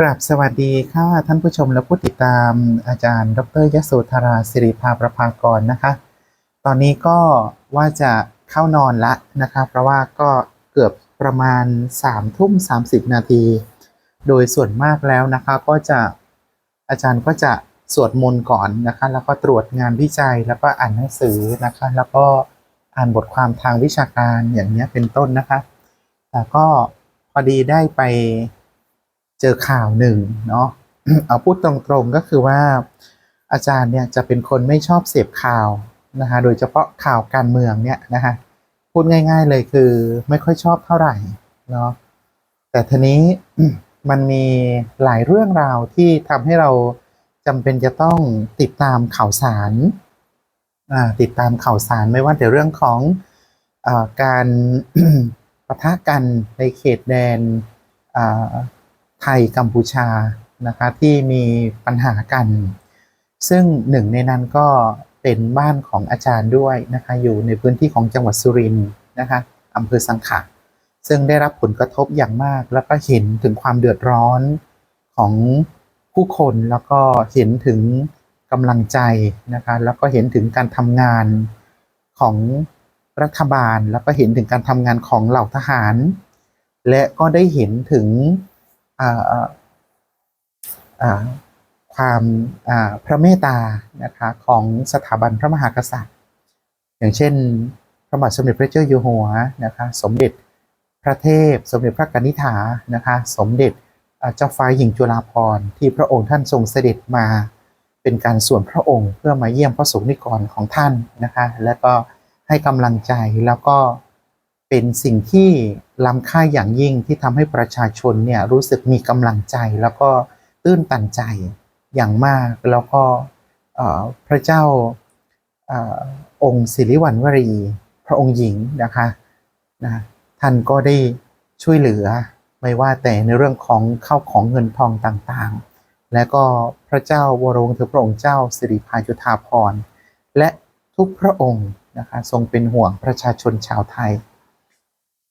กราบสวัสดีค่ะท่านผู้ชมและผู้ติดตามอาจารย์ ดรยโสธราสิริภาประภากรนะคะ ตอนนี้ก็ว่าจะเข้านอนละนะคะ เพราะว่าก็เกือบประมาณ3ามทุ่มสานาที โดยส่วนมากแล้วนะคะก็จะอาจารย์ก็จะสวดมนต์ก่อนนะคะ แล้วก็ตรวจงานวิจัยแล้วก็อ่านหนังสือนะคะ แล้วก็อ่านบทความทางวิชาการอย่างนี้เป็นต้นนะคะ แต่ก็พอดีได้ไป เจอข่าวหนึ่งเนาะเอาพูดตรงๆก็คือว่า อาจารย์เนี่ยจะเป็นคนไม่ชอบเสพข่าวนะคะโดยเฉพาะข่าวการเมืองเนี่ยนะคะพูดง่าย ๆเลยคือไม่ค่อยชอบเท่าไหร่เนาะแต่ทีนี้มันมีหลายเรื่องราวที่ทำให้เราจำเป็นจะต้องติดตามข่าวสารอ่าติดตามข่าวสารไม่ว่าแต่เรื่องของอการปะทะกันในเขตแดนอ่า ไทยกัมพูชานะคะที่มีปัญหากัน ซึ่งหนึ่งในนั้นก็เป็นบ้านของอาจารย์ด้วยนะคะอยู่ในพื้นที่ของจังหวัดสุรินทร์นะคะอำเภอสังขะซึ่งได้รับผลกระทบอย่างมาก แล้วก็เห็นถึงความเดือดร้อนของผู้คนแล้วก็เห็นถึงกำลังใจนะคะแล้วก็เห็นถึงการทำงานของรัฐบาล แล้วก็เห็นถึงการทำงานของเหล่าทหาร และก็ได้เห็นถึง ความพระเมตตานะคะของสถาบันพระมหากษัตริย์ อย่างเช่น พระบาทสมเด็จพระเจ้าอยู่หัวนะคะสมเด็จพระเทพ สมเด็จพระกนิษฐานะคะสมเด็จเจ้าฟ้าหญิงจุฬาภรณ์ที่พระองค์ท่านทรงเสด็จมาเป็นการส่วนพระองค์เพื่อมาเยี่ยมพระสงฆ์นิกรของท่านนะคะ และก็ให้กำลังใจแล้วก็ เป็นสิ่งที่ล้ำค่าอย่างยิ่งที่ทำให้ประชาชนเนี่ยรู้สึกมีกำลังใจแล้วก็ตื้นตันใจอย่างมากแล้วก็พระเจ้าอองค์สิริวัณวรี พระองค์หญิงนะคะนะท่านก็ได้ช่วยเหลือไม่ว่าแต่ในเรื่องของเข้าวของเงินทองต่างๆ และก็พระเจ้าวรวงศ์เธอพระองค์เจ้าสิริพายุธาภรและทุกพระองค์นะคะทรงเป็นห่วงประชาชนชาวไทย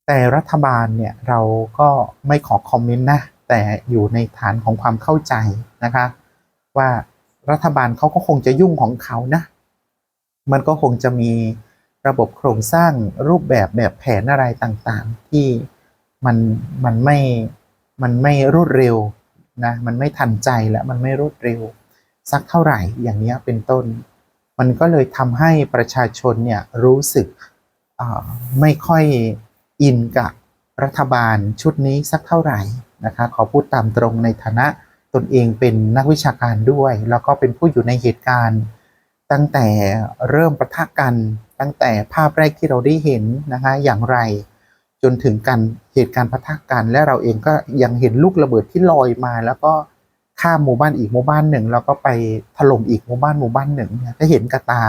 แต่รัฐบาลเนี่ยเราก็ไม่ขอคอมเมนต์นะ แต่อยู่ในฐานของความเข้าใจนะคะ ว่ารัฐบาลเขาก็คงจะยุ่งของเขานะ มันก็คงจะมีระบบโครงสร้างรูปแบบแบบแผนอะไรต่างๆ ที่มันมันไม่มันไม่รวดเร็วนะมันไม่ทันใจและมันไม่รวดเร็ว สักเท่าไหร่อย่างนี้เป็นต้น มันก็เลยทำให้ประชาชนเนี่ยรู้สึกไม่ค่อย อินกับรัฐบาลชุดนี้สักเท่าไหร่นะคะขอพูดตามตรงในฐานะตนเองเป็นนักวิชาการด้วย แล้วก็เป็นผู้อยู่ในเหตุการณ์ ตั้งแต่เริ่มประทะกัน ตั้งแต่ภาพแรกที่เราได้เห็นนะคะอย่างไร จนถึงการเหตุการณ์ประทะกันและเราเองก็ยังเห็นลูกระเบิดที่ลอยมา แล้วก็ข้ามหมู่บ้านอีกหมู่บ้านหนึ่ง แล้วก็ไปถล่มอีกหมู่บ้านหมู่บ้านหนึ่งเนี่ยก็เห็นกับตา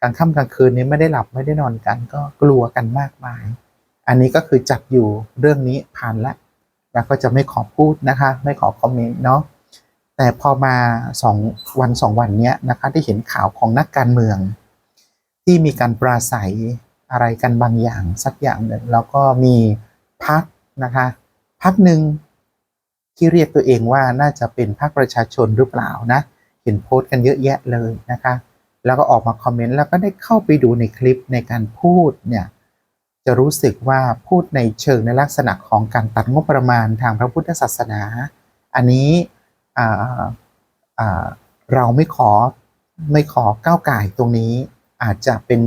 กลางค่ำกลางคืนนี้ไม่ได้หลับไม่ได้นอนกันก็กลัวกันมากมาย อันนี้ก็คือจับอยู่เรื่องนี้ผ่านละแล้วก็จะไม่ขอพูดนะคะ ไม่ขอคอมเมนต์เนาะแต่พอมาสองวันสองวันเนี้ยนะคะที่เห็นข่าวของนักการเมือง ที่มีการปราศัยอะไรกันบางอย่างสักอย่างหนึ่งแล้วก็มีพักนะคะพักหนึ่งที่เรียกตัวเองว่าน่าจะเป็นพรรคประชาชนหรือเปล่านะ เห็นโพสต์กันเยอะแยะเลยนะคะ แล้วก็ออกมาคอมเมนต์แล้วก็ได้เข้าไปดูในคลิปในการพูดเนี่ย จะรู้สึกว่าพูดในเชิงในลักษณะของการตัดงบประมาณทางพระพุทธศาสนา อันนี้เราไม่ขอไม่ขอก้าวไก่ตรงนี้อาจจะเป็น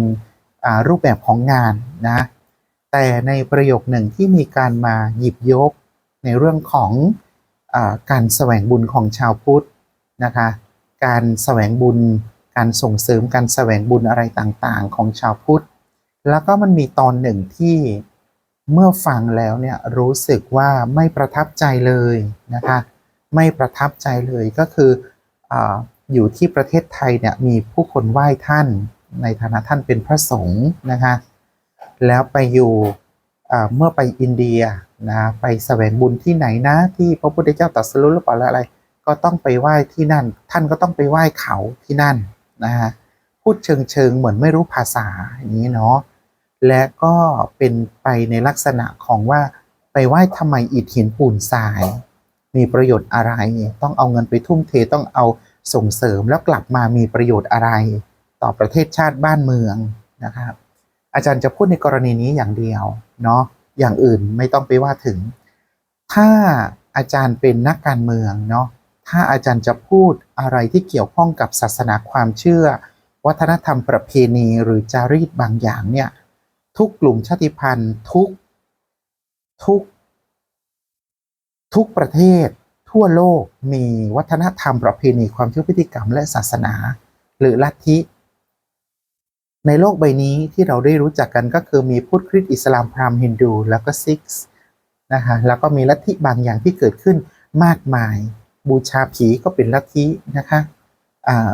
รูปแบบของงานนะแต่ในประโยคหนึ่งที่มีการมาหยิบยกในเรื่องของอการแสวงบุญของชาวพุทธนะคะการแสวงบุญ การส่งเสริมการแสวงบุญอะไรต่างๆ ของชาวพุทธ แล้วก็มันมีตอนหนึ่งที่เมื่อฟังแล้วเนี่ยรู้สึกว่าไม่ประทับใจเลยนะคะ ไม่ประทับใจเลยก็คือออยู่ที่ประเทศไทยเนี่ยมีผู้คนไหว้ท่านในฐานะท่านเป็นพระสงฆ์นะคะแล้วไปอยู่เมื่อไปอินเดียนะไปแสวงบุญที่ไหนนะที่พระพุทธเจ้าตรัสรู้หรือเปล่าอะไร ก็ต้องไปไหว้ที่นั่น ท่านก็ต้องไปไหว้เขาที่นั่นนะฮะพูดเชิงเชิงเหมือนไม่รู้ภาษาอย่างนี้เนาะ และก็เป็นไปในลักษณะของว่าไปไหว้ทำไมอิฐหินปูนทราย มีประโยชน์อะไร ต้องเอาเงินไปทุ่มเทต้องเอาส่งเสริมแล้วกลับมามีประโยชน์อะไร ต่อประเทศชาติบ้านเมืองนะครับอาจารย์จะพูดในกรณีนี้อย่างเดียวเนาะอย่างอื่นไม่ต้องไปว่าถึง ถ้าอาจารย์เป็นนักการเมืองเนาะถ้าอาจารย์จะพูดอะไรที่เกี่ยวข้องกับศาสนาความเชื่อ วัฒนธรรมประเพณีหรือจารีตบางอย่างเนี่ย ทุกกลุ่มชาติพันธุ์ ทุก ทุก ทุกประเทศ ทั่วโลกมีวัฒนธรรมประเพณีความเชื่อพฤติกรรมและศาสนา หรือลัทธิ ในโลกใบนี้ที่เราได้รู้จักกันก็คือมีพุทธคริสต์อิสลามพราหมณ์ฮินดู แล้วก็ซิกส์นะคะแล้วก็มีลัทธิบางอย่างที่เกิดขึ้นมากมาย บูชาผีก็เป็นลัทธินะคะา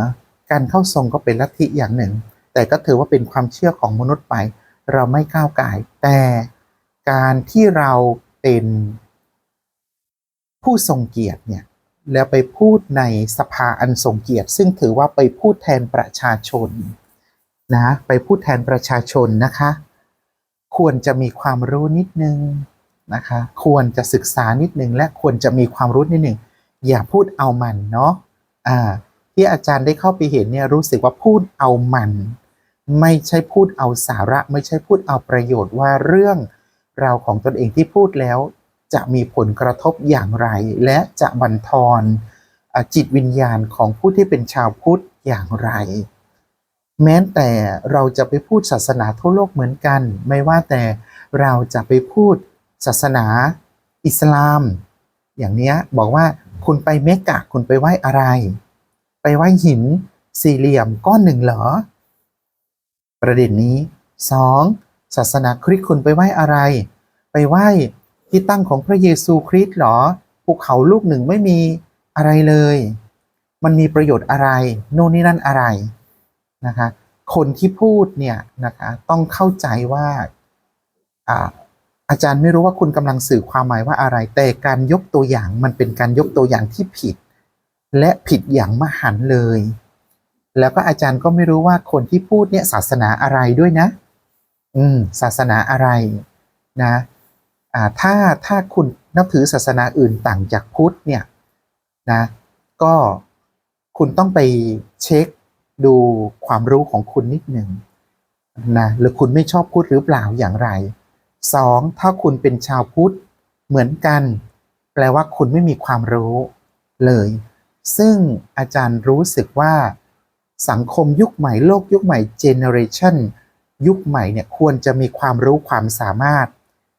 การเข้าทรงก็เป็นลัทธิอย่างหนึ่ง แต่ก็ถือว่าเป็นความเชื่อของมนุษย์ไป เราไม่ก้าวไก่ายแต่การที่เราเป็นผู้ทรงเกียรติเนี่ยแล้วไปพูดในสภาอันทรงเกียรติ ซึ่งถือว่าไปพูดแทนประชาชนนะไปพูดแทนประชาชนนะคะ ควรจะมีความรู้นิดนึงนะคะ ควรจะศึกษานิดนึง และควรจะมีความรู้นิดนึง อย่าพูดเอามันเนาะอ่าที่อาจารย์ได้เข้าไปเห็นเนี่ยรู้สึกว่าพูดเอามัน ไม่ใช่พูดเอาสาระ ไม่ใช่พูดเอาประโยชน์ว่าเรื่องราวของตนเองที่พูดแล้ว จะมีผลกระทบอย่างไร และจะบั่นทอนจิตวิญญาณของผู้ที่เป็นชาวพุทธอย่างไร แม้แต่เราจะไปพูดศาสนาทั่วโลกเหมือนกัน ไม่ว่าแต่เราจะไปพูดศาสนาอิสลาม อย่างเนี้ยบอกว่าคุณไปเมกกะคุณไปไหว้อะไร ไปไหว้หินสี่เหลี่ยมก้อนหนึ่งเหรอ ประเด็นนี้สองศาสนาคริสต์คุณไปไหว้อะไร ไปไหว้ที่ตั้งของพระเยซูคริสต์เหรอภูเขาลูกหนึ่งไม่มีอะไรเลย มันมีประโยชน์อะไร โน่นนี่นั่นอะไรนะคะคนที่พูดเนี่ยนะคะต้องเข้าใจว่าอาอาจารย์ไม่รู้ว่าคุณกำลังสื่อความหมายว่าอะไร แต่การยกตัวอย่างมันเป็นการยกตัวอย่างที่ผิด และผิดอย่างมหันเลย แล้วก็อาจารย์ก็ไม่รู้ว่าคนที่พูดเนี่ยศาสนาอะไรด้วยนะ อืม ศาสนาอะไรนะอ่าถ้าถ้าคุณนับถือศาสนาอื่นต่างจากพุทธเนี่ยนะก็คุณต้องไปเช็คดูความรู้ของคุณนิดหนึ่งนะหรือคุณไม่ชอบพุทธหรือเปล่าอย่างไรสองถ้าคุณเป็นชาวพุทธเหมือนกัน แปลว่าคุณไม่มีความรู้เลย ซึ่งอาจารย์รู้สึกว่า สังคมยุคใหม่โลกยุคใหม่เจเนอเรชันยุคใหม่เนี่ยควรจะมีความรู้ความสามารถ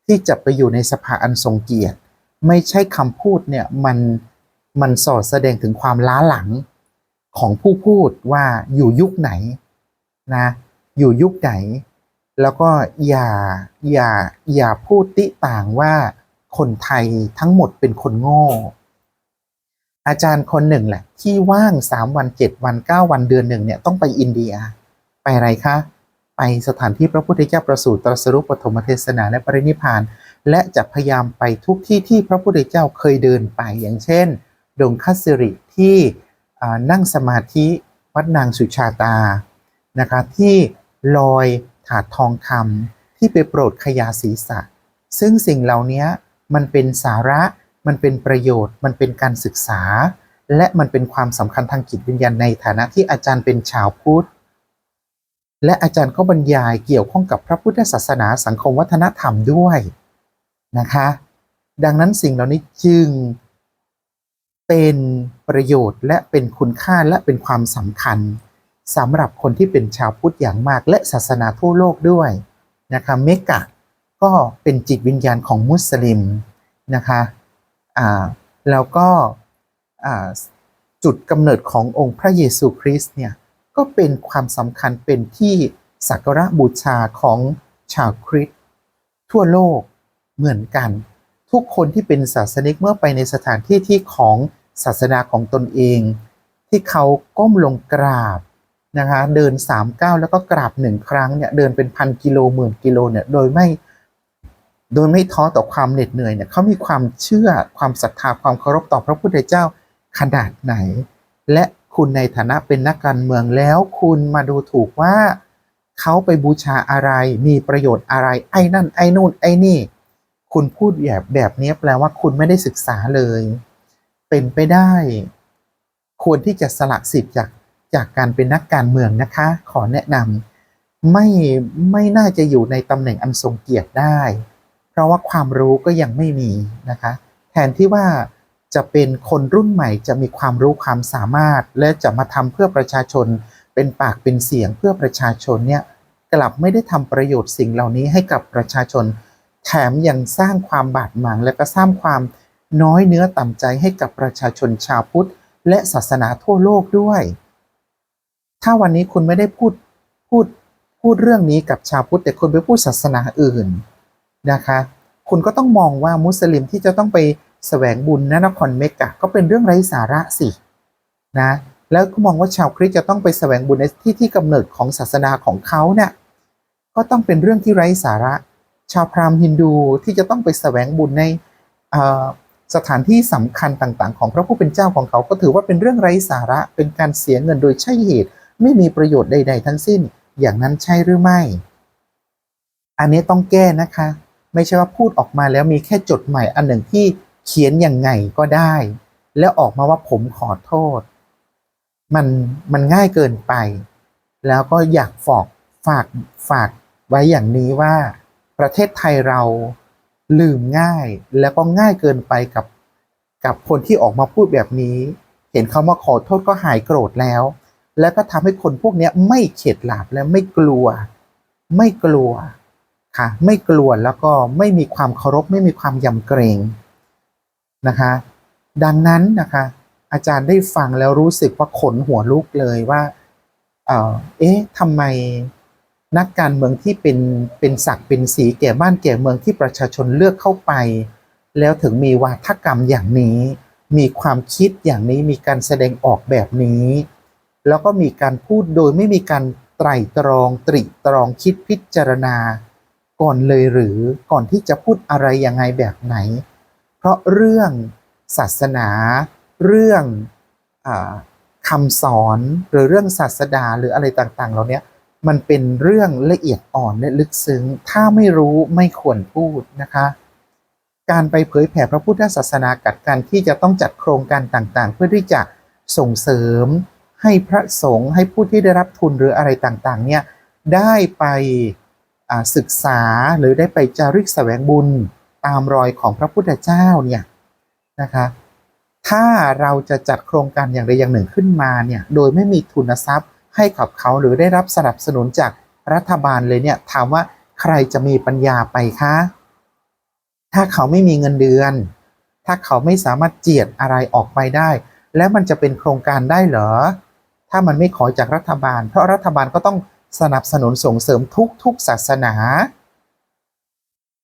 ที่จะไปอยู่ในสภาอันทรงเกียรติ ไม่ใช่คำพูดเนี่ยมันมันสอดแสดงถึงความล้าหลังของผู้พูดว่าอยู่ยุคไหนนะอยู่ยุคไหน แล้วก็อย่าอย่าอย่าพูดติต่างว่าคนไทยทั้งหมดเป็นคนโง่ อาจารย์คนหนึ่งแหละที่ว่าง 3 วัน 7 วัน 9 วันเดือนหนึ่งเนี่ยต้องไปอินเดีย ไปอะไรคะ ไปสถานที่พระพุทธเจ้าประสูติตรัสรู้ปฐมเทศนาและปรินิพาน และจะพยายามไปทุกที่ที่พระพุทธเจ้าเคยเดินไปอย่างเช่น ดงคัสสิริที่นั่งสมาธิวัดนางสุชาตานะคะที่ลอยถาดทองคำที่ไปโปรดขยาศีรษะ ซึ่งสิ่งเหล่านี้มันเป็นสาระ มันเป็นประโยชน์ มันเป็นการศึกษา และมันเป็นความสำคัญทางจิตวิญญาณในฐานะที่อาจารย์เป็นชาวพุทธ และอาจารย์ก็บรรยายเกี่ยวข้องกับพระพุทธศาสนาสังคมวัฒนธรรมด้วยนะคะ ดังนั้นสิ่งเหล่านี้จึงเป็นประโยชน์และเป็นคุณค่าและเป็นความสำคัญสำหรับคนที่เป็นชาวพุทธอย่างมากและศาสนาทั่วโลกด้วยนะคะเมกะก็เป็นจิตวิญญาณของมุสลิมนะคะ อ่าแล้วก็อ่าจุดกำเนิดขององค์พระเยซูคริสต์เนี่ยก็เป็นความสำคัญเป็นที่สักการะบูชาของชาวคริสต์ทั่วโลกเหมือนกัน ทุกคนที่เป็นศาสนิกเมื่อไปในสถานที่ที่ของศาสนาของตนเอง ที่เขาก้มลงกราบนะคะเดินสามก้าวแล้วก็กราบหนึ่งครั้งเนี่ยเดินเป็นพันกิโลหมื่นกิโลเนี่ยโดยไม่ โดยไม่ท้อต่อความเหน็ดเหนื่อยเนี่ยเขามีความเชื่อความศรัทธาความเคารพต่อพระพุทธเจ้าขนาดไหน และคุณในฐานะเป็นนักการเมืองแล้ว คุณมาดูถูกว่าเขาไปบูชาอะไรมีประโยชน์อะไร ไอ้นั่น ไอ้นู่นไอ้นี่ คุณพูดแบบแบบนี้แปลว่าคุณไม่ได้ศึกษาเลย เป็นไปได้ ควรที่จะสละสิทธิ์จากจากการเป็นนักการเมืองนะคะ ขอแนะนำไม่ไม่น่าจะอยู่ในตำแหน่งอันทรงเกียรติได้ เพราะว่าความรู้ก็ยังไม่มีนะคะ แทนที่ว่าจะเป็นคนรุ่นใหม่จะมีความรู้ความสามารถ และจะมาทำเพื่อประชาชน เป็นปากเป็นเสียงเพื่อประชาชนเนี่ยกลับไม่ได้ทำประโยชน์สิ่งเหล่านี้ให้กับประชาชน แถมยังสร้างความบาดหมางและก็สร้างความน้อยเนื้อต่ำใจให้กับประชาชนชาวพุทธ และศาสนาทั่วโลกด้วย ถ้าวันนี้คุณไม่ได้พูดพูดพูดเรื่องนี้กับชาวพุทธแต่คุณไปพูดศาสนาอื่น นะคะ คุณก็ต้องมองว่ามุสลิมที่จะต้องไปแสวงบุญณนครเมกะก็เป็นเรื่องไร้สาระสินะแล้วก็มองว่าชาวคริสต์จะต้องไปแสวงบุญในที่ที่กำเนิดของศาสนาของเขาเนี่ยก็ต้องเป็นเรื่องที่ไร้สาระ ชาวพราหมณ์ฮินดูที่จะต้องไปแสวงบุญในสถานที่สำคัญต่างๆ ของพระผู้เป็นเจ้าของเขาก็ถือว่าเป็นเรื่องไร้สาระ เป็นการเสียเงินโดยใช่เหตุ ไม่มีประโยชน์ใด ๆ ทั้งสิ้น อย่างนั้นใช่หรือไม่ อันนี้ต้องแก้นะคะ ไม่ใช่ว่าพูดออกมาแล้วมีแค่จดหมายอันหนึ่งที่เขียนอย่างไงก็ได้ แล้วออกมาว่าผมขอโทษ มันมันง่ายเกินไป แล้วก็อยากฝากฝากฝากไว้อย่างนี้ว่า ประเทศไทยเราลืมง่าย แล้วก็ง่ายเกินไปกับกับคนที่ออกมาพูดแบบนี้ เห็นเขามาขอโทษก็หายโกรธแล้ว แล้วก็ทำให้คนพวกนี้ไม่เข็ดหลาบและไม่กลัว ไม่กลัว ค่ะไม่กลัวแล้วก็ไม่มีความเคารพไม่มีความยำเกรงนะคะ ดังนั้นนะคะอาจารย์ได้ฟังแล้วรู้สึกว่าขนหัวลุกเลยว่าเออเอ๊ะทำไมนักการเมืองที่เป็นเป็นศักดิ์เป็นสีแก่บ้านแก่เมืองที่ประชาชนเลือกเข้าไป แล้วถึงมีวาทกรรมอย่างนี้ มีความคิดอย่างนี้มีการแสดงออกแบบนี้ แล้วก็มีการพูดโดยไม่มีการไตร่ตรองตริตรองคิดพิจารณา ก่อนเลยหรือก่อนที่จะพูดอะไรยังไงแบบไหน เพราะเรื่องศาสนา เรื่องอคำสอนหรือเรื่องศาสดาหรืออะไรต่างๆเหล่านี้มันเป็นเรื่องละเอียดอ่อนและลึกซึ้ง ถ้าไม่รู้ไม่ควรพูดนะคะ การไปเผยแผ่พระพุทธศาสนากัดการที่จะต้องจัดโครงการต่างๆ เพื่อที่จะส่งเสริม ให้พระสงฆ์ให้ผู้ที่ได้รับทุนหรืออะไรต่างๆ เนี่ยได้ไป ศึกษาหรือได้ไปจาริกแสวงบุญตามรอยของพระพุทธเจ้าเนี่ยนะคะถ้าเราจะจัดโครงการอย่างใดอย่างหนึ่งขึ้นมาเนี่ยโดยไม่มีทุนทรัพย์ให้กับเขาหรือได้รับสนับสนุนจากรัฐบาลเลยเนี่ยถามว่าใครจะมีปัญญาไปคะถ้าเขาไม่มีเงินเดือน ถ้าเขาไม่สามารถเจียดอะไรออกไปได้ แล้วมันจะเป็นโครงการได้เหรอ ถ้ามันไม่ขอจากรัฐบาล เพราะรัฐบาลก็ต้อง สนับสนุนส่งเสริมทุกๆศาสนา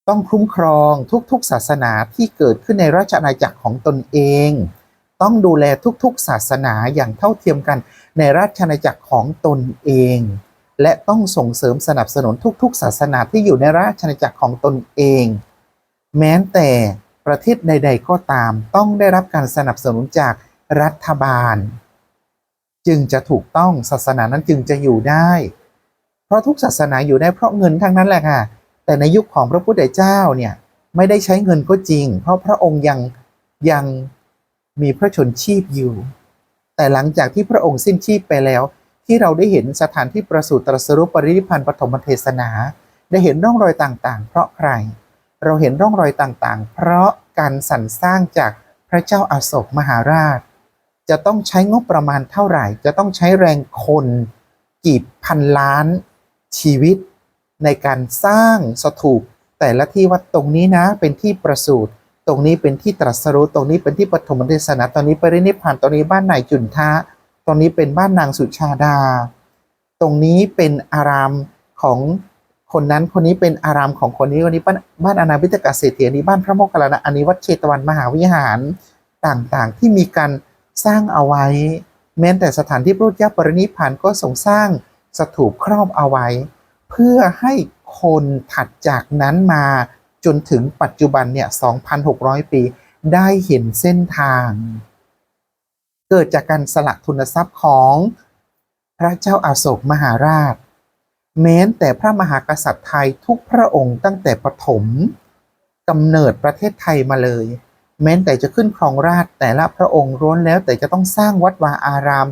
ต้องคุ้มครองทุกๆศาสนาที่เกิดขึ้นในราชอาณาจักรของตนเอง ต้องดูแลทุกๆศาสนาอย่างเท่าเทียมกันในราชอาณาจักรของตนเอง และต้องส่งเสริมสนับสนุนทุกๆ ศาสนาที่อยู่ในราชอาณาจักรของตนเอง แม้แต่ประเทศใด ๆ ก็ตามต้องได้รับการสนับสนุนจากรัฐบาล จึงจะถูกต้องศาสนานั้นจึงจะอยู่ได้ เพราะทุกศาสนาอยู่ได้เพราะเงินทั้งนั้นแหละค่ะ แต่ในยุคของพระพุทธเจ้าเนี่ยไม่ได้ใช้เงินก็จริง เพราะพระองค์ยังยังมีพระชนชีพอยู่ แต่หลังจากที่พระองค์สิ้นชีพไปแล้ว ที่เราได้เห็นสถานที่ประสูติตรัสรู้ปรินิพานปฐมเทศนา ได้เห็นร่องรอยต่างๆ เพราะใคร เราเห็นร่องรอยต่างๆ เพราะการสรรสร้างจากพระเจ้าอาโศกมหาราช จะต้องใช้งบประมาณเท่าไหร่ จะต้องใช้แรงคนกี่พันล้าน ชีวิต ในการสร้างสถูป แต่ละที่ว่าตรงนี้นะเป็นที่ประสูติตรงนี้เป็นที่ตรัสรู้ตรงนี้เป็นที่ปฐมเทศนาตรงนี้ปรินิพพานตรงนี้บ้านนายจุนทะตรงนี้เป็นบ้านนางสุชาดา ตรงนี้เป็นอารามของคนนั้นคนนี้เป็นอารามของคนนี้คนนี้บ้านบ้านอนาวิตกเศรษฐีอันนี้บ้านพระโมคคัลลานะอันนี้วัดเชตวันมหาวิหารต่างๆ ที่มีการสร้างเอาไว้ แม้แต่สถานที่พระพุทธเจ้าปรินิพพานก็ทรงสร้าง สถูปครอบเอาไว้ เพื่อให้คนถัดจากนั้นมาจนถึงปัจจุบันเนี่ย 2,600 ปี ได้เห็นเส้นทาง เกิดจากการสละทุนทรัพย์ของพระเจ้าอาโศกมหาราช แม้นแต่พระมหากษัตริย์ไทยทุกพระองค์ตั้งแต่ปฐมกำเนิดประเทศไทยมาเลย แม้นแต่จะขึ้นครองราชแต่ละพระองค์ร้วนแล้วแต่จะต้องสร้างวัดวาอาราม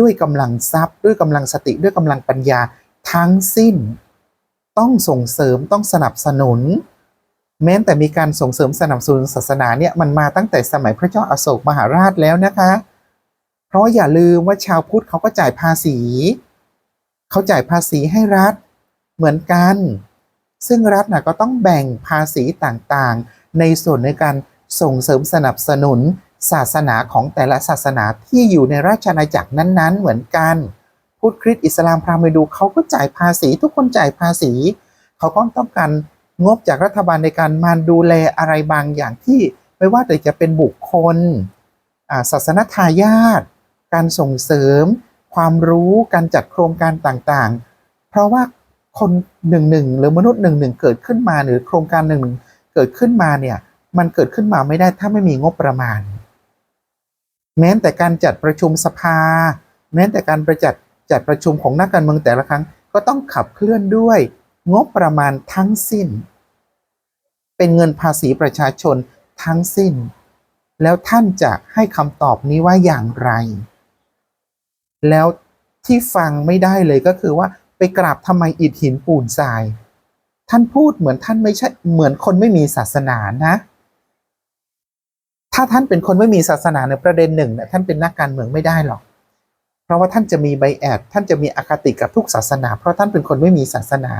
ด้วยกำลังทรัพย์ ด้วยกำลังสติด้วยกำลังปัญญาทั้งสิ้น ต้องส่งเสริมต้องสนับสนุน แม้แต่มีการส่งเสริมสนับสนุนศาสนาเนี่ยมันมาตั้งแต่สมัยพระเจ้าอาโศกมหาราชแล้วนะคะ เพราะอย่าลืมว่าชาวพุทธเขาก็จ่ายภาษีเขาจ่ายภาษีให้รัฐเหมือนกัน ซึ่งรัฐนะก็ต้องแบ่งภาษีต่างๆ ในส่วนในการส่งเสริมสนับสนุน ศาสนาของแต่ละศาสนาที่อยู่ในราชอาณาจักรนั้นๆ เหมือนกัน พุทธคริสต์อิสลามพราหมณ์ดูเขาก็จ่ายภาษี ทุกคนจ่ายภาษี เขาก็ต้องการงบจากรัฐบาลในการมาดูแลอะไรบางอย่างที่ไม่ว่าแต่จะเป็นบุคคลศาสนทายาทการส่งเสริม ความรู้การจัดโครงการต่างๆ เพราะว่าคนหนึ่งหนึ่งหรือมนุษย์หนึ่งหนึ่งเกิดขึ้นมาหรือโครงการหนึ่งเกิดขึ้นมาเนี่ยมันเกิดขึ้นมาไม่ได้ถ้าไม่มีงบประมาณ แม้แต่การจัดประชุมสภา แม้แต่การประจัดจัดประชุมของนักการเมืองแต่ละครั้ง ก็ต้องขับเคลื่อนด้วยงบประมาณทั้งสิ้น เป็นเงินภาษีประชาชนทั้งสิ้น แล้วท่านจะให้คำตอบนี้ว่าอย่างไร แล้วที่ฟังไม่ได้เลยก็คือว่าไปกราบทำไมอิฐหินปูนทราย ท่านพูดเหมือนท่านไม่ใช่เหมือนคนไม่มีศาสนานะ ถ้าท่านเป็นคนไม่มีศาสนาในประเด็นหนึ่งเนี่ยท่านเป็นนักการเมืองไม่ได้หรอก เพราะว่าท่านจะมีใบแอดท่านจะมีอคติกับทุกศาสนา เพราะท่านเป็นคนไม่มีศาสนา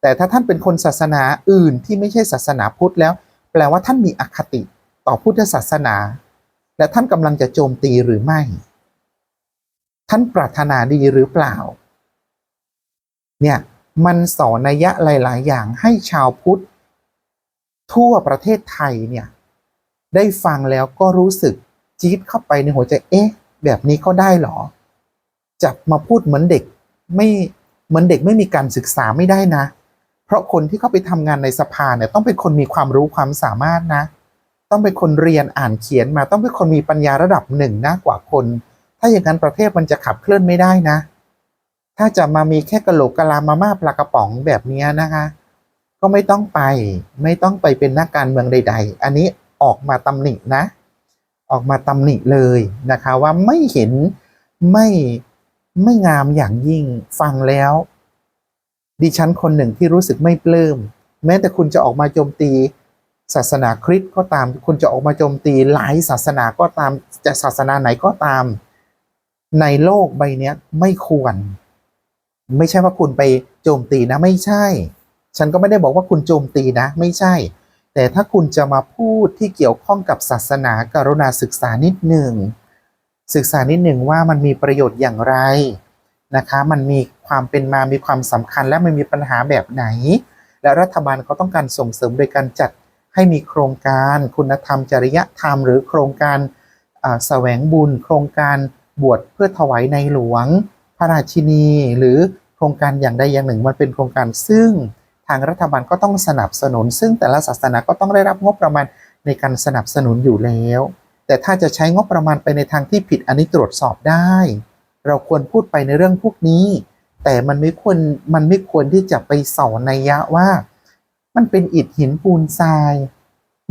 แต่ถ้าท่านเป็นคนศาสนาอื่นที่ไม่ใช่ศาสนาพุทธแล้ว แปลว่าท่านมีอคติต่อพุทธศาสนา และท่านกำลังจะโจมตีหรือไม่ ท่านปรารถนาดีหรือเปล่า เนี่ยมันสอนนัยยะหลาย ๆ อย่างให้ชาวพุทธ ทั่วประเทศไทยเนี่ย ได้ฟังแล้วก็รู้สึกจี๊ดเข้าไปในหัวใจ เอ๊ะ แบบนี้ก็ได้เหรอ จับมาพูดเหมือนเด็กไม่เหมือนเด็กไม่มีการศึกษาไม่ได้นะ เพราะคนที่เข้าไปทำงานในสภาเนี่ยต้องเป็นคนมีความรู้ความสามารถนะ ต้องเป็นคนเรียนอ่านเขียนมาต้องเป็นคนมีปัญญาระดับหนึ่งนะกว่าคน ถ้าอย่างนั้นประเทศมันจะขับเคลื่อนไม่ได้นะ ถ้าจะมามีแค่กะโหลกกะลามาม่าปลากระป๋องแบบนี้นะคะ ก็ไม่ต้องไป ไม่ต้องไปเป็นนักการเมืองใด ๆ อันนี้ ออกมาตำหนินะ ออกมาตำหนิเลยนะคะว่าไม่เห็นไม่ไม่งามอย่างยิ่งฟังแล้ว ดิฉันคนหนึ่งที่รู้สึกไม่ปลื้มแม้แต่คุณจะออกมาโจมตีศาสนาคริสต์ก็ตาม คุณจะออกมาโจมตีหลายศาสนาก็ตาม จะศาสนาไหนก็ตาม ในโลกใบนี้ไม่ควร ไม่ใช่ว่าคุณไปโจมตีนะ ไม่ใช่ ฉันก็ไม่ได้บอกว่าคุณโจมตีนะ ไม่ใช่ แต่ถ้าคุณจะมาพูดที่เกี่ยวข้องกับศาสนาการุณาศึกษานิดหนึ่ง ศึกษานิดหนึ่งว่ามันมีประโยชน์อย่างไรนะคะ มันมีความเป็นมามีความสำคัญและมันมีปัญหาแบบไหน และรัฐบาลเขาต้องการส่งเสริมโดยการจัดให้มีโครงการคุณธรรมจริยธรรม หรือโครงการแสวงบุญ โครงการบวชเพื่อถวายในหลวง พระราชินี หรือโครงการอย่างใดอย่างหนึ่งมันเป็นโครงการซึ่ง ทางรัฐบาลก็ต้องสนับสนุน ซึ่งแต่ละศาสนาก็ต้องได้รับงบประมาณในการสนับสนุนอยู่แล้ว แต่ถ้าจะใช้งบประมาณไปในทางที่ผิดอันนี้ตรวจสอบได้ เราควรพูดไปในเรื่องพวกนี้ แต่มันไม่ควรมันไม่ควรที่จะไปสอนนัยยะว่า มันเป็นอิฐหินปูนทราย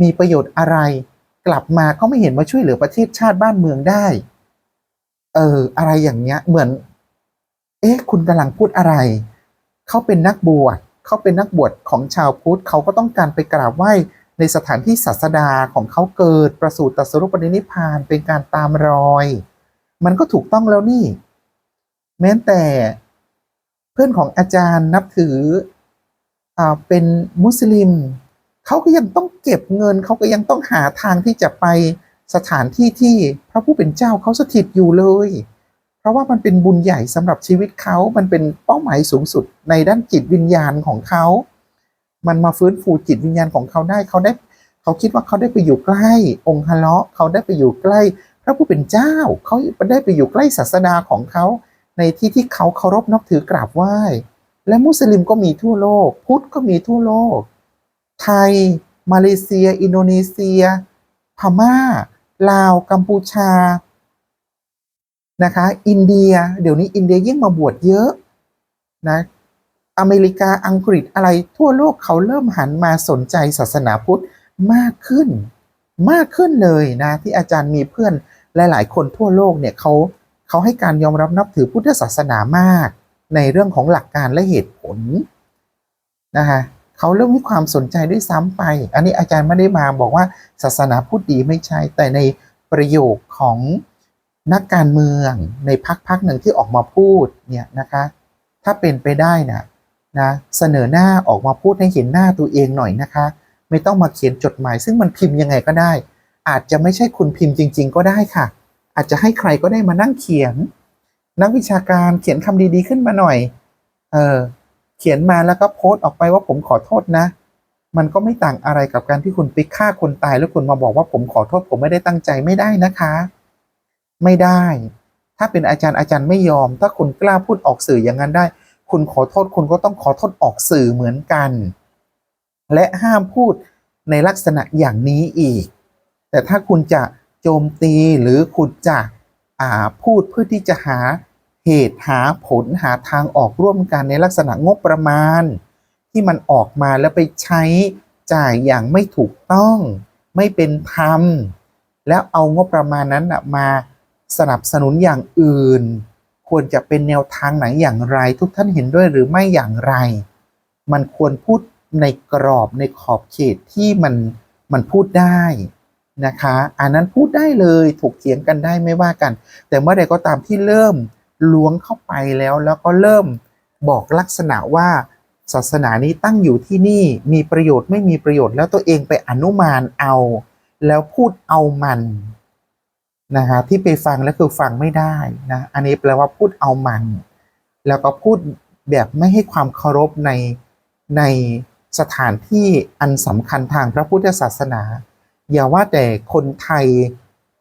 มีประโยชน์อะไร กลับมาก็ไม่เห็นมาช่วยเหลือประเทศชาติบ้านเมืองได้ เออ อะไรอย่างเงี้ยเหมือน เอ๊ะ คุณกำลังพูดอะไร เขาเป็นนักบวช เขาเป็นนักบวชของชาวพุทธเขาก็ต้องการไปกราบไหว้ในสถานที่ศาสดาของเขาเกิดประสูติตรัสรุปรินิพานเป็นการตามรอย มันก็ถูกต้องแล้วนี่ แม้แต่เพื่อนของอาจารย์นับถืออเป็นมุสลิม เขาก็ยังต้องเก็บเงิน เขาก็ยังต้องหาทางที่จะไปสถานที่ที่พระผู้เป็นเจ้าเขาสถิตอยู่เลย ราะว่ามันเป็นบุญใหญ่สำหรับชีวิตเขา มันเป็นเป้าหมายสูงสุดในด้านจิตวิญญาณของเขา มันมาฟื้นฟูจิตวิญญาณของเขาได้ เขาได้ เขาคิดว่าเขาได้ไปอยู่ใกล้ องค์ฮะเลาะเขาได้ไปอยู่ใกล้ พระผู้เป็นเจ้า เขาได้ไปอยู่ใกล้ศาสดาของเขา ในที่ที่เขาเคารพนับถือกราบไหว้ และมุสลิมก็มีทั่วโลก พุทธก็มีทั่วโลก ไทย มาเลเซีย อินโดนีเซีย พม่า ลาว กัมพูชา นะคะ อินเดีย เดี๋ยวนี้อินเดียยิ่งมาบวชเยอะนะอเมริกาอังกฤษอะไรทั่วโลกเขาเริ่มหันมาสนใจศาสนาพุทธมากขึ้น มากขึ้นเลยนะที่อาจารย์มีเพื่อนหลาย ๆ คนทั่วโลกเนี่ยเขาเขาให้การยอมรับนับถือพุทธศาสนามาก ในเรื่องของหลักการและเหตุผลนะคะเขาเริ่มมีความสนใจด้วยซ้ำไป อันนี้อาจารย์ไม่ได้มาบอกว่าศาสนาพูดดีไม่ใช่แต่ในประโยคของ นักการเมืองในพักพักหนึ่งที่ออกมาพูดเนี่ยนะคะถ้าเป็นไปได้นะนะเสนอหน้าออกมาพูดให้เห็นหน้าตัวเองหน่อยนะคะ ไม่ต้องมาเขียนจดหมาย ซึ่งมันพิมพ์ยังไงก็ได้ อาจจะไม่ใช่คุณพิมพ์จริง ๆ ก็ได้ค่ะ อาจจะให้ใครก็ได้มานั่งเขียน นักวิชาการเขียนคำดีๆขึ้นมาหน่อยเออเขียนมาแล้วก็โพสต์ออกไปว่าผมขอโทษนะ มันก็ไม่ต่างอะไรกับการที่คุณไปฆ่าคนตายแล้วคุณมาบอกว่าผมขอโทษผมไม่ได้ตั้งใจไม่ได้นะคะ ไม่ได้ ถ้าเป็นอาจารย์อาจารย์ไม่ยอม ถ้าคุณกล้าพูดออกสื่ออย่างนั้นได้ คุณขอโทษคุณก็ต้องขอโทษออกสื่อเหมือนกัน และห้ามพูดในลักษณะอย่างนี้อีก แต่ถ้าคุณจะโจมตีหรือคุณจะอ่าพูดเพื่อที่จะหาเหตุหาผลหาทางออกร่วมกันในลักษณะงบประมาณ ที่มันออกมาแล้วไปใช้จ่ายอย่างไม่ถูกต้อง ไม่เป็นธรรม แล้วเอางบประมาณนั้นมา สนับสนุนอย่างอื่น ควรจะเป็นแนวทางไหนอย่างไร ทุกท่านเห็นด้วยหรือไม่อย่างไร มันควรพูดในกรอบในขอบเขตที่มันมันพูดได้นะคะอันนั้นพูดได้เลยถกเถียงกันได้ไม่ว่ากัน แต่เมื่อใดก็ตามที่เริ่มล้วงเข้าไปแล้ว แล้วก็เริ่มบอกลักษณะว่าศาสนานี้ตั้งอยู่ที่นี่มีประโยชน์ไม่มีประโยชน์แล้วตัวเองไปอนุมานเอา แล้วพูดเอามัน นะคะที่ไปฟังแล้วคือฟังไม่ได้นะอันนี้แปลว่าพูดเอามัน แล้วก็พูดแบบไม่ให้ความเคารพในในสถานที่อันสำคัญทางพระพุทธศาสนา อย่าว่าแต่คนไทย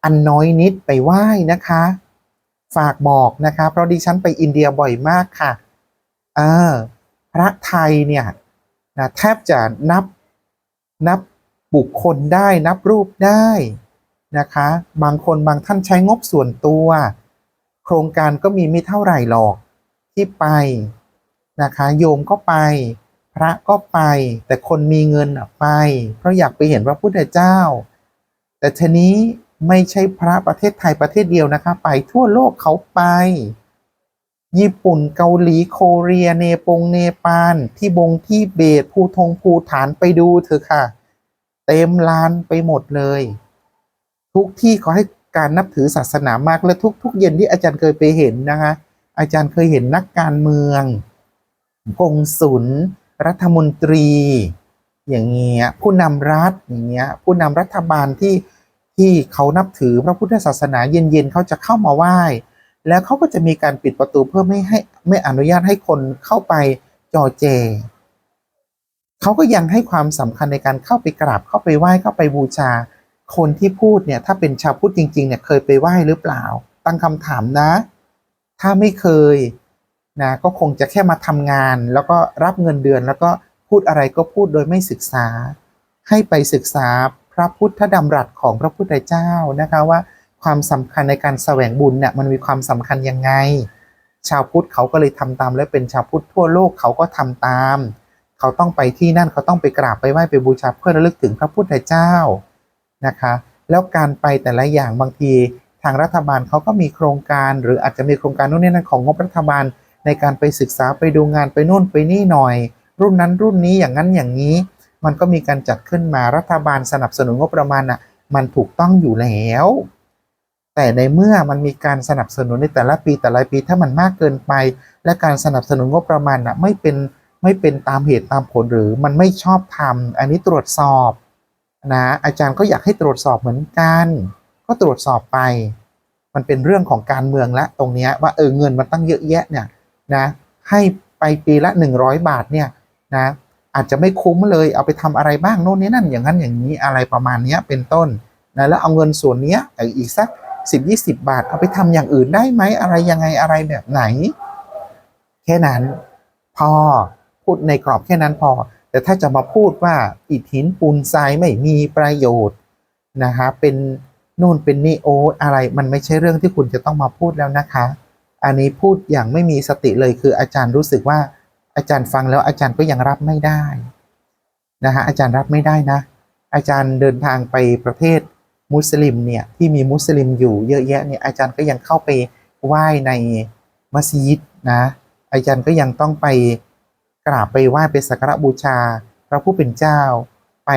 อันน้อยนิดไปไหว้นะคะ ฝากบอกนะคะ เพราะดิฉันไปอินเดียบ่อยมากค่ะเออพระไทยเนี่ยนะแทบจะนับนับบุคคลได้นับรูปได้ นะคะ บางคนบางท่านใช้งบส่วนตัว โครงการก็มีไม่เท่าไหร่หรอกที่ไปนะคะ โยมก็ไป พระก็ไป แต่คนมีเงินไป เพราะอยากไปเห็นพระพุทธเจ้า แต่ทีนี้ไม่ใช่พระประเทศไทยประเทศเดียวนะคะ ไปทั่วโลกเขาไป ญี่ปุ่นเกาหลีโคเรียเนปงเนปาลที่บงที่เบตภูทงภูฐานไปดูเถอะค่ะ เต็มลานไปหมดเลย ทุกที่เขาให้การนับถือศาสนามากและทุกทุกเย็นที่อาจารย์เคยไปเห็นนะคะอาจารย์เคยเห็นนักการเมืองกงสุลรัฐมนตรี อย่างเงี้ยผู้นำรัฐอย่างเงี้ยผู้นำรัฐบาลที่ที่เขานับถือพระพุทธศาสนาเย็นๆเขาจะเข้ามาไหว้ แล้วเขาก็จะมีการปิดประตูเพื่อไม่ให้ไม่อนุญาตให้คนเข้าไปจอเจเขาก็ยังให้ความสำคัญในการเข้าไปกราบเข้าไปไหว้เข้าไปบูชา คนที่พูดเนี่ยถ้าเป็นชาวพุทธจริงๆเนี่ยเคยไปไหว้หรือเปล่า ตั้งคำถามนะ ถ้าไม่เคยนะก็คงจะแค่มาทำงาน แล้วก็รับเงินเดือน แล้วก็พูดอะไรก็พูดโดยไม่ศึกษา ให้ไปศึกษาพระพุทธดำรัสของพระพุทธเจ้านะคะว่าความสำคัญในการแสวงบุญเนี่ยมันมีความสำคัญยังไง ชาวพุทธเขาก็เลยทำตาม และเป็นชาวพุทธทั่วโลกเขาก็ทำตาม เขาต้องไปที่นั่นเขาต้องไปกราบไปไหว้ไปบูชาเพื่อระลึกถึงพระพุทธเจ้า นะคะ แล้วการไปแต่ละอย่างบางที ทางรัฐบาลเขาก็มีโครงการ หรืออาจจะมีโครงการโน่นนี่นั่นของงบรัฐบาล ในการไปศึกษาไปดูงานไปโน่นไปนี่หน่อย รุ่นนั้นรุ่นนี้อย่างนั้นอย่างนี้ มันก็มีการจัดขึ้นมารัฐบาลสนับสนุนงบประมาณอะมันถูกต้องอยู่แล้ว แต่ในเมื่อมันมีการสนับสนุนในแต่ละปีแต่ละปีถ้ามันมากเกินไป และการสนับสนุนงบประมาณอะไม่เป็นไม่เป็นตามเหตุตามผลหรือมันไม่ชอบทำอันนี้ตรวจสอบ นะอาจารย์ก็อยากให้ตรวจสอบเหมือนกัน ก็ตรวจสอบไป มันเป็นเรื่องของการเมืองละตรงนี้ว่าเออเงินมันตั้งเยอะแยะเนี่ยนะให้ไปปีละ 100 บาทเนี่ยนะอาจจะไม่คุ้มเลยเอาไปทำอะไรบ้างโน่นนี่นั่นอย่างนั้นอย่างนี้อะไรประมาณนี้เป็นต้นนะแล้วเอาเงินส่วนนี้อีกสัก10 20 บาท เอาไปทำอย่างอื่นได้ไหมอะไรยังไงอะไรแบบไหน แค่นั้นพอพูดในกรอบแค่นั้นพอ แต่ถ้าจะมาพูดว่าอิฐหินปูนทรายไม่มีประโยชน์นะคะ เป็นนู่นเป็นนี่โออะไรมันไม่ใช่เรื่องที่คุณจะต้องมาพูดแล้วนะคะ อันนี้พูดอย่างไม่มีสติเลยคืออาจารย์รู้สึกว่าอาจารย์ฟังแล้วอาจารย์ก็ยังรับไม่ได้นะคะอาจารย์รับไม่ได้นะ อาจารย์เดินทางไปประเทศมุสลิมเนี่ยที่มีมุสลิมอยู่เยอะแยะเนี่ยอาจารย์ก็ยังเข้าไปไหว้ในมัสยิดนะอาจารย์ก็ยังต้องไป กราบไปไหว้ไปสักการะบูชา พระผู้เป็นเจ้า ไป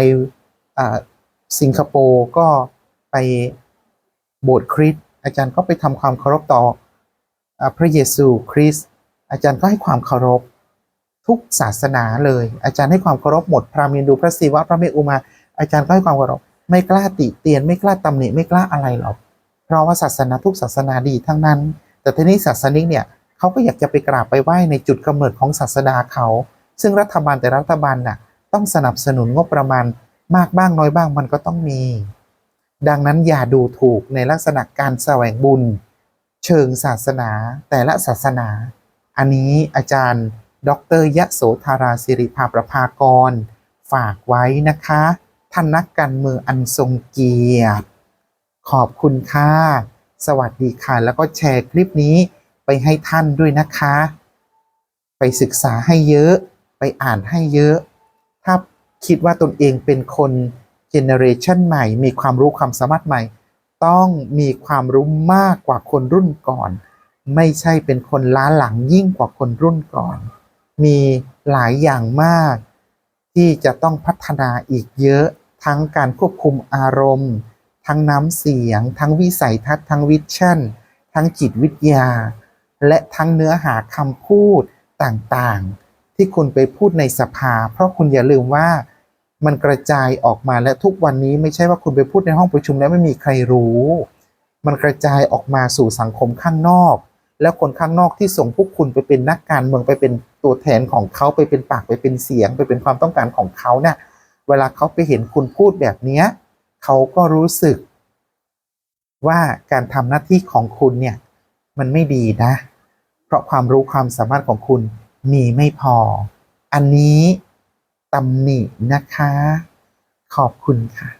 สิงคโปร์ก็ไปโบสถ์คริสต์อาจารย์ก็ไปทำความเคารพต่ออพระเยซูคริสต์อาจารย์ก็ให้ความเคารพทุกศาสนาเลย อาจารย์ให้ความเคารพหมดพราหมณ์ฮินดูพระศิวะพระเมรุมา อาจารย์ก็ให้ความเคารพไม่กล้าติเตียนไม่กล้าตำหนิไม่กล้าอะไรหรอกเพราะว่าศาสนาทุกศาสนาดีทั้งนั้น แต่ทีนี้ศาสนิกเนี่ย เขาก็อยากจะไปกราบไปไหว้ในจุดกำเนิดของศาสดาเขา ซึ่งรัฐบาลแต่รัฐบาลน่ะต้องสนับสนุนงบประมาณมากบ้างน้อยบ้างมันก็ต้องมี ดังนั้นอย่าดูถูกในลักษณะการแสวงบุญ เชิงศาสนาแต่ละศาสนา อันนี้อาจารย์ ดรยะโสธาราสิริภาประภากร ฝากไว้นะคะท่านนักการเมืองอันทรงเกียรติ ขอบคุณค่ะ สวัสดีค่ะ แล้วก็แชร์คลิปนี้ ไปให้ท่านด้วยนะคะ ไปศึกษาให้เยอะ ไปอ่านให้เยอะ ถ้าคิดว่าตนเองเป็นคนเจเนเรชันใหม่ มีความรู้ความสามารถใหม่ ต้องมีความรู้มากกว่าคนรุ่นก่อน ไม่ใช่เป็นคนล้าหลังยิ่งกว่าคนรุ่นก่อน มีหลายอย่างมาก ที่จะต้องพัฒนาอีกเยอะ ทั้งการควบคุมอารมณ์ ทั้งน้ำเสียง ทั้งวิสัยทัศน์ ทั้งวิชั่น ทั้งจิตวิทยา และทั้งเนื้อหาคำพูดต่างๆ ที่คุณไปพูดในสภา เพราะคุณอย่าลืมว่ามันกระจายออกมาและทุกวันนี้ไม่ใช่ว่าคุณไปพูดในห้องประชุมแล้วไม่มีใครรู้ มันกระจายออกมาสู่สังคมข้างนอก แล้วคนข้างนอกที่ส่งพวกคุณไปเป็นนักการเมืองไปเป็นตัวแทนของเขาไปเป็นปากไปเป็นเสียง ไปเป็นความต้องการของเขาเนี่ยเวลาเขาไปเห็นคุณพูดแบบเนี้ยเขาก็รู้สึกว่าการทำหน้าที่ของคุณเนี่ยมันไม่ดีนะ เพราะความรู้ความสามารถของคุณมีไม่พอ อันนี้ตำหนินะคะ ขอบคุณค่ะ